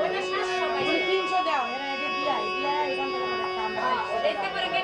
ওইটা সাতশো পাইছে তিনশো দেওয়া দিয়াই দিয়াই এখান থেকে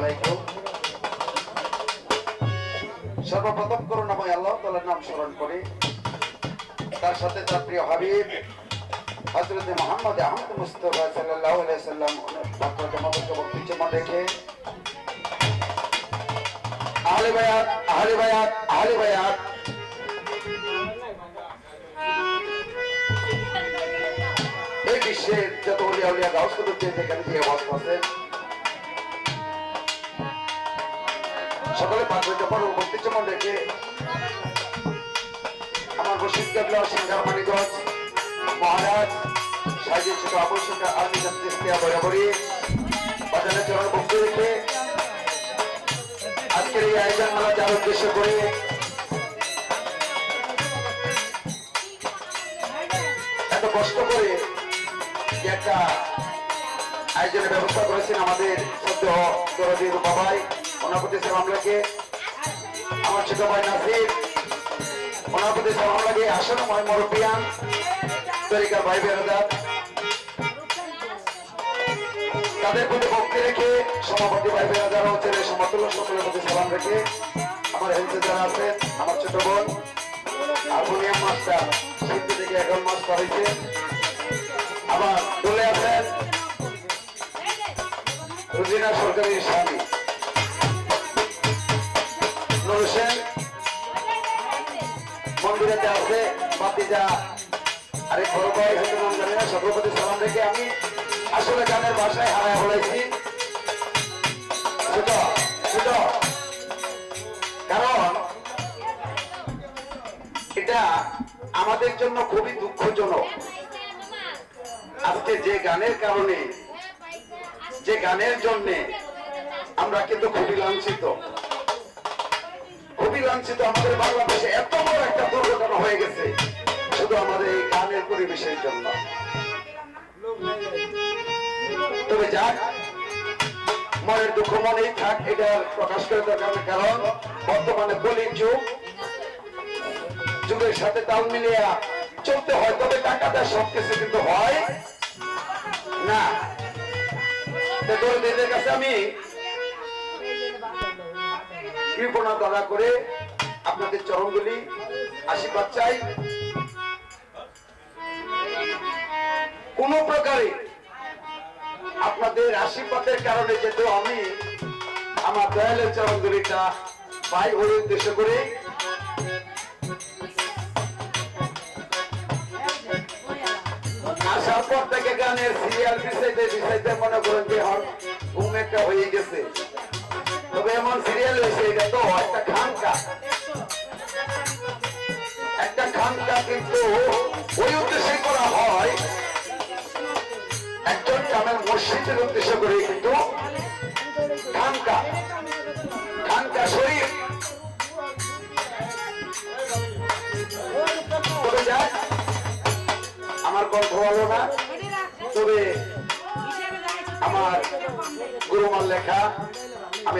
আলাইকুম। সর্বপ্রথম এবং আল্লাহ তাআলার নাম স্মরণ করে। তার সাথে তার প্রিয় হাবিব, হযরত মুহাম্মদ আহমদ মুস্তাফা সাল্লাল্লাহু আলাইহি সাল্লাম মাত্র জমাবদ্ধ বক্তব্য রেখে আহলে বায়াত আহলে বায়াত আহলে বায়াত। এই বিশ্বের যত উলিয়া উলিয়া গাউস যেখানে দিয়ে অবস্থা আছে সকলে পাঁচ পর, উপস্থিত যেমন রেখে আমার বসিত কেবলা সিংহার মানিগঞ্জ মহারাজ সাইজের ছোট আবশ্যক আর্মি জাতীয় বরাবরই বাজারে চরণ ভক্তি রেখে আজকের এই আয়োজন মেলা যার উদ্দেশ্য করে এত কষ্ট করে একটা আয়োজনের ব্যবস্থা করেছেন আমাদের সদ্য দরদি বাবাই। ওনার প্রতি সালাম আমার ছোট ভাই নাসির প্রতি সালাম লাগে আসন ময় মরপিয়ান তরিকার ভাই বেরোদার তাদের প্রতি ভক্তি রেখে সভাপতি ভাই ও ছেলে সমতুল্য সকলের প্রতি সালাম রেখে আমার হেলথে যারা আছেন আমার ছোট বোন আগুনিয়া মাস্টার সিদ্ধি থেকে এখন মাস পাইছে আবার চলে আছেন রুজিনা সরকারি স্বামী। নুর মন্দিরেতে আছে বাতিজা আরে বড় ভাই হয়তো নাম জানি না, সর্বপতি সালাম রেখে আমি আসলে গানের ভাষায় হারায় বলেছি। কারণ এটা আমাদের জন্য খুবই দুঃখজনক। আজকে যে গানের কারণে, যে গানের জন্যে আমরা কিন্তু খুবই লাঞ্ছিত। লাঞ্ছিত আমাদের বাংলাদেশে এত বড় একটা দুর্ঘটনা হয়ে গেছে। শুধু আমাদের এই গানের পরিবেশের জন্য। তবে যাক, মনের দুঃখ মনেই থাক, এটা প্রকাশ করে দরকার কারণ বর্তমানে কলির যুগ। যুগের সাথে তাল মিলিয়ে চলতে হয়, তবে টাকাটা সবকিছু কিন্তু হয় না। তো দর্জিদের কাছে আমি কৃপণা দাদা করে আপনাদের চরণগুলি আশীর্বাদ চাই। কোন প্রকারে আপনাদের আশীর্বাদের কারণে যেহেতু আমি আমার দয়ালের চরণগুলিটা পাই ওই উদ্দেশ্য করে আসার পর থেকে গানের সিরিয়াল বিষয়তে বিষয়তে মনে করেন যে ঘুম একটা হয়ে গেছে। তবে এমন সিরিয়াল হয়েছে এটা তো একটা খামকা একটা খামকা কিন্তু ওই উদ্দেশ্যে করা হয়, একজন গ্রামের মসজিদের উদ্দেশ্য করে কিন্তু খামকা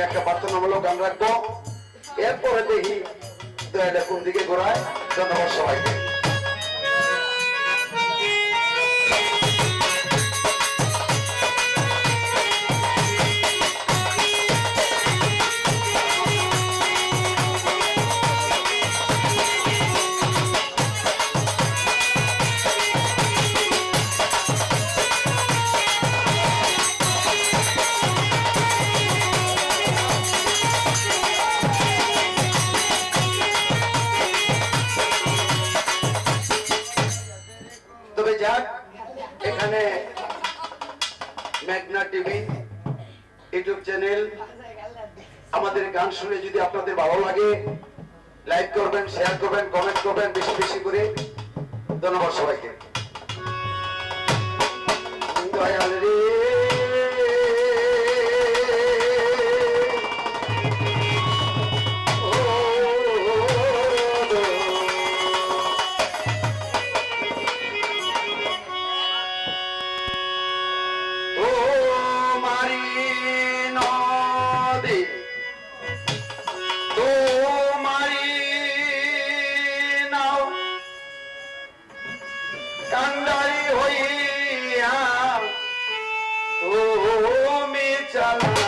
আমি একটা বার্তনামূলক গান রাখব। এরপরে দেখি কোন দিকে ঘোরায়? ধন্যবাদ সবাইকে। আমাদের গান শুনে যদি আপনাদের ভালো লাগে, লাইক করবেন শেয়ার করবেন কমেন্ট করবেন, বেশি বেশি করে। ধন্যবাদ সবাইকে। কান্দারি হইয়া তুমি চালা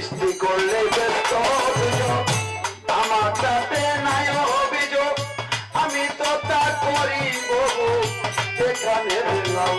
সৃষ্টি করলে ব্যস্ত অভিযোগ আমার তাতে নাই অভিযোগ। আমি তো তা করি যেখানে দিলাম